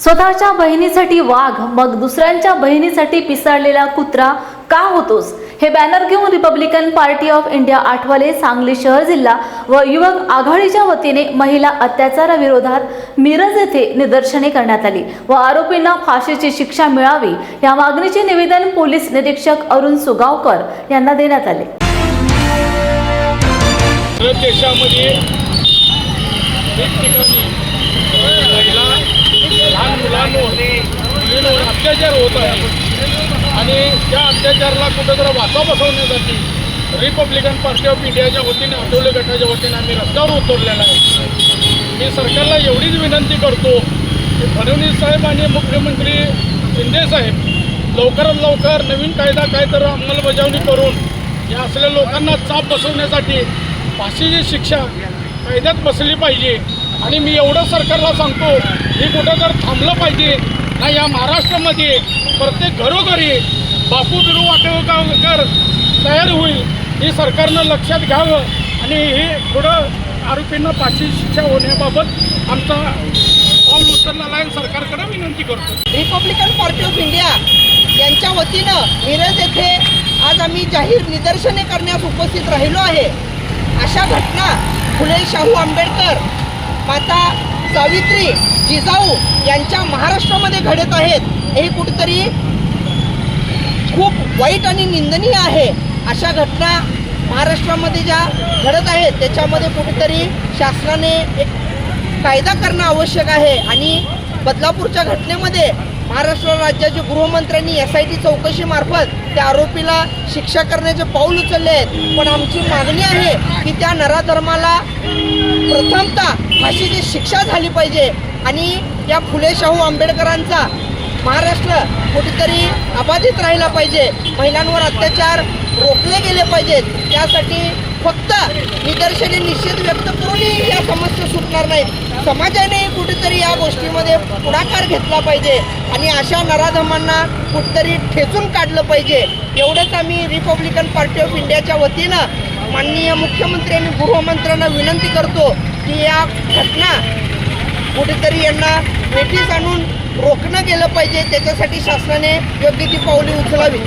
स्वतःच्या बहिणीसाठी वाघ मग दुसऱ्यांच्या बहिणीसाठी पिसाळलेला कुत्रा का होतोस? हे बॅनर घेऊन Republican Party of India Athawale Sangli शहर जिल्हा व युवक आघाडीच्या वतीने महिला अत्याचाराविरोधात मिरज येथे निदर्शने करण्यात आली व आरोपींना फाशीची शिक्षा मिळावी या मागणीचे निवेदन पोलीस निरीक्षक अरुण सुगावकर यांना देण्यात आले. देशामध्ये ठिकठिकाणी महिला लहान मुलांवर मुलींवर अत्याचार होत आहे. आणि त्या अत्याचाराला कुठंतरी वाचा बसवण्यासाठी रिपब्लिकन पार्टी ऑफ इंडियाच्या वतीने आठवले गटाच्या वतीने आम्ही रस्त्यावर उतरलेला आहे. मी सरकारला एवढीच विनंती करतो की फडणवीस साहेब आणि मुख्यमंत्री शिंदे साहेब लवकरात लवकर नवीन कायदा काय तर अंमलबजावणी करून या असलेल्या लोकांना चाप बसवण्यासाठी फाशीची शिक्षा कायद्यात बसली पाहिजे. आणि मी एवढं सरकारला सांगतो हे कुठं तर थांबलं पाहिजे ना या महाराष्ट्रामध्ये प्रत्येक घरोघरी बापू बिरू वाटेकर तयार होईल हे सरकारनं लक्षात घ्यावं आणि हे पुढं आरोपींना फाशी शिक्षा होण्याबाबत आमचा पाऊल उचललेला आहे सरकारकडे विनंती करतो. रिपब्लिकन पार्टी ऑफ इंडिया यांच्या वतीनं मिरज येथे आज आम्ही जाहीर निदर्शने करण्यास उपस्थित राहिलो आहे. अशा घटना फुले शाहू आंबेडकर माता सावित्री जिजाऊ यांच्या महाराष्ट्रामध्ये घडत आहेत. हे कुठेतरी खूप वाईट आणि निंदनीय आहे. अशा घटना महाराष्ट्रामध्ये ज्या घडत आहेत त्याच्यामध्ये कुठेतरी शासनाने एक कायदा करणं आवश्यक आहे. आणि बदलापूरच्या घटनेमध्ये महाराष्ट्र राज्याचे गृहमंत्र्यांनी एस आय टी चौकशीमार्फत त्या आरोपीला शिक्षा करण्याचे पाऊल उचलले आहेत. पण आमची मागणी आहे की त्या नराधर्माला प्रथमतः फाशीची शिक्षा झाली पाहिजे. आणि या फुले शाहू आंबेडकरांचा महाराष्ट्र कुठेतरी अबाधित राहिला पाहिजे. महिलांवर अत्याचार रोखले गेले पाहिजेत. त्यासाठी फक्त निदर्शने निषेध व्यक्त करून या सुटणार नाहीत समाजाने कुठेतरी या गोष्टीमध्ये पुढाकार घेतला पाहिजे आणि अशा नराधमांना कुठेतरी ठेचून काढलं पाहिजे. एवढंच आम्ही रिपब्लिकन पार्टी ऑफ इंडियाच्या वतीनं माननीय मुख्यमंत्री आणि गृहमंत्र्यांना विनंती करतो की या घटना कुठेतरी यांना वेठीस आणून रोखणं गेलं पाहिजे. त्याच्यासाठी शासनाने योग्य ती पावले उचलावी.